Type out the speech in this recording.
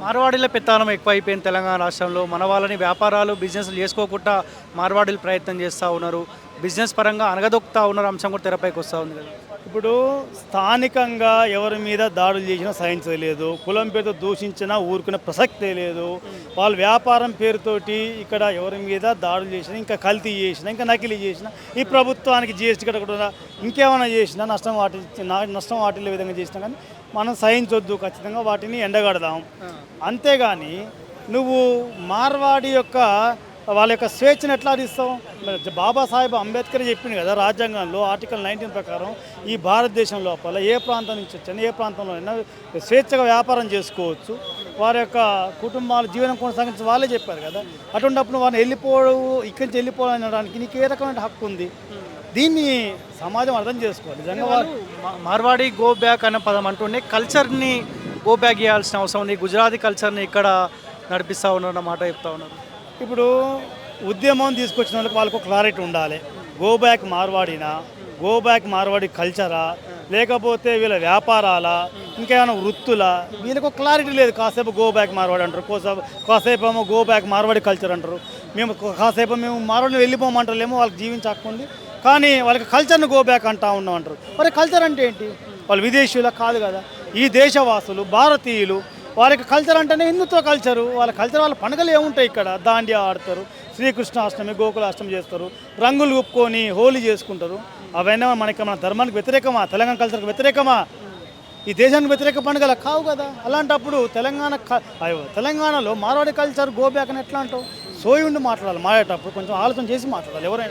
మార్వాడీల పెత్తనం ఎక్కువ అయిపోయింది తెలంగాణ రాష్ట్రంలో. మన వాళ్ళని వ్యాపారాలు బిజినెస్లు చేసుకోకుండా మార్వాడీలు ప్రయత్నం చేస్తూ ఉన్నారు. బిజినెస్ పరంగా అనగదొక్కుతా ఉన్నారు అంశం కూడా తెరపైకి వస్తూ ఉంది కదా. ఇప్పుడు స్థానికంగా ఎవరి మీద దాడులు చేసినా సహించలేదు కులం పేరుతో దూషించినా ఊరుకునే ప్రసక్తే లేదు. వాళ్ళ వ్యాపారం పేరుతోటి ఇక్కడ ఎవరి మీద దాడులు చేసినా ఇంకా కల్తీ చేసినా ఇంకా నకిలీ చేసినా ఈ ప్రభుత్వానికి జిఎస్టీ కట్టకుండా ఇంకేమైనా చేసినా నష్టం వాటి నష్టం వాటిల్లే విధంగా చేసినా కానీ మనం సహించొద్దు ఖచ్చితంగా వాటిని ఎండగడదాం. అంతేగాని నువ్వు మార్వాడి యొక్క వాళ్ళ యొక్క స్వేచ్ఛను ఎట్లా ఇస్తావు మరి బాబాసాహెబ్ అంబేద్కర్ చెప్పింది కదా రాజ్యాంగంలో ఆర్టికల్ నైన్టీన్ ప్రకారం ఈ భారతదేశం లోపల ఏ ప్రాంతం నుంచి వచ్చినా ఏ ప్రాంతంలో అయినా స్వేచ్ఛగా వ్యాపారం చేసుకోవచ్చు. వారి యొక్క కుటుంబాల జీవనం కొనసాగించి వాళ్ళే చెప్పారు కదా. అటువంటిప్పుడు వారిని వెళ్ళిపోవడం ఇక్కడి నుంచి వెళ్ళిపోవడం అనడానికి నీకు ఏ రకమైన హక్కు ఉంది? దీన్ని సమాజం అర్థం చేసుకోవాలి. నిజంగా మార్వాడి గో బ్యాక్ అనే పదం అంటుండే. కల్చర్ని గో బ్యాక్ చేయాల్సిన అవసరం ఉంది. గుజరాతీ కల్చర్ని ఇక్కడ నడిపిస్తూ ఉన్నారు అన్న మాట చెప్తా ఉన్నారు. ఇప్పుడు ఉద్యమం తీసుకొచ్చిన వాళ్ళకి వాళ్ళకు క్లారిటీ ఉండాలి. గో బ్యాక్ మార్వాడినా గో బ్యాక్ మార్వాడి కల్చరా లేకపోతే వీళ్ళ వ్యాపారాలా ఇంకేమైనా వృత్తులా వీళ్ళకు క్లారిటీ లేదు. కాసేపు గో బ్యాక్ మార్వాడి అంటారు కోసేపు కాసేపు ఏమో గో బ్యాక్ మార్వాడి కల్చర్ అంటారు. మేము కాసేపు మేము మార్వాడిని వెళ్ళిపోమంటారు ఏమో వాళ్ళకి జీవించకుంది కానీ వాళ్ళకి కల్చర్ని గో బ్యాక్ అంటా ఉన్నాం అంటారు. మరి కల్చర్ అంటే ఏంటి? వాళ్ళు విదేశీయుల కాదు కదా. ఈ దేశవాసులు భారతీయులు వాళ్ళకి కల్చర్ అంటేనే హిందుత్వ కల్చరు వాళ్ళ కల్చర్ వాళ్ళ పండుగలు ఏముంటాయి ఇక్కడ? దాండియా ఆడతారు శ్రీకృష్ణాష్టమి గోకులాష్టమి చేస్తారు రంగులు ఒప్పుకొని హోలీ చేసుకుంటారు. అవన్నీ మనకి మన ధర్మానికి వ్యతిరేకమా? తెలంగాణ కల్చర్కి వ్యతిరేకమా? ఈ దేశానికి వ్యతిరేక పండుగలు కావు కదా? అలాంటప్పుడు తెలంగాణ తెలంగాణలో మార్వాడి కల్చర్ గోబ్యాక్ అని ఎట్లా అంటావు? సోయి ఉండి మాట్లాడాలి మాట్లాడేటప్పుడు కొంచెం ఆలోచన చేసి మాట్లాడాలి ఎవరైనా.